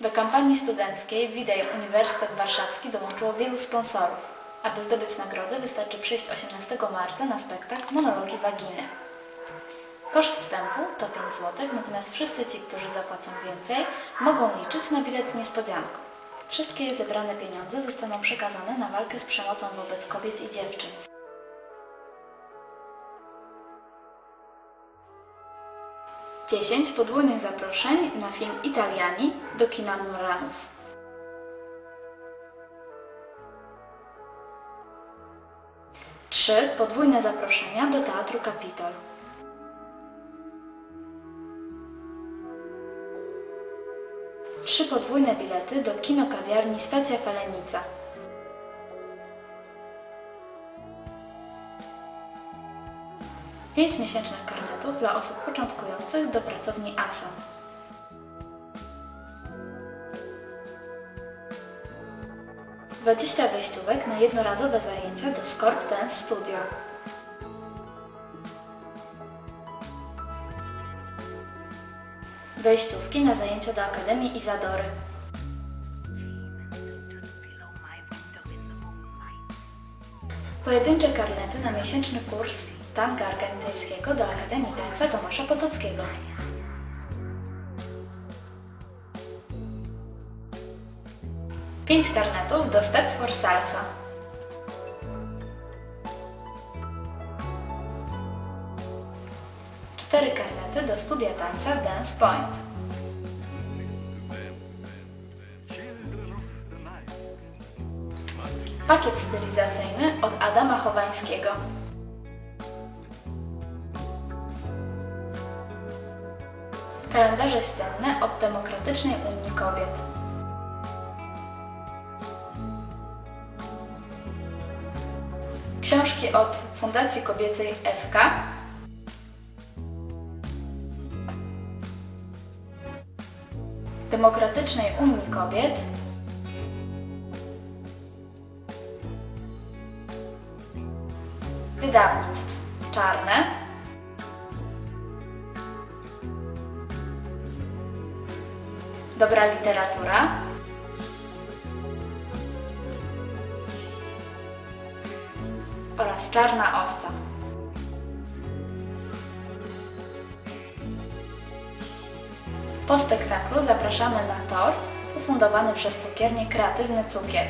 Do kampanii studenckiej Widej Uniwersytet Warszawski dołączyło wielu sponsorów. Aby zdobyć nagrodę wystarczy przyjść 18 marca na spektakl Monologi Waginy. Koszt wstępu to 5 zł, natomiast wszyscy ci, którzy zapłacą więcej, mogą liczyć na bilet z niespodzianką. Wszystkie zebrane pieniądze zostaną przekazane na walkę z przemocą wobec kobiet i dziewczyn. Dziesięć podwójnych zaproszeń na film Italiani do kina Moranów. Trzy podwójne zaproszenia do Teatru Kapitol. Trzy podwójne bilety do kino kawiarni Stacja Falenica. Pięć miesięcznych karnetów dla osób początkujących do pracowni ASA. Dwadzieścia wejściówek na jednorazowe zajęcia do Scorp Dance Studio. Wejściówki na zajęcia do Akademii Izadory. Pojedyncze karnety na miesięczny kurs tanka argentyńskiego do Akademii Tańca Tomasza Potockiego. Pięć karnetów do Step for Salsa. Cztery karnety do studia tańca Dance Point. Pakiet stylizacyjny od Adama Chowańskiego. Kalendarze scenne od Demokratycznej Unii Kobiet. Książki od Fundacji Kobiecej FK. Demokratycznej Unii Kobiet. Wydawnictw Czarne. Dobra literatura. Oraz Czarna Owca. Po spektaklu zapraszamy na tor ufundowany przez cukiernię Kreatywny Cukier.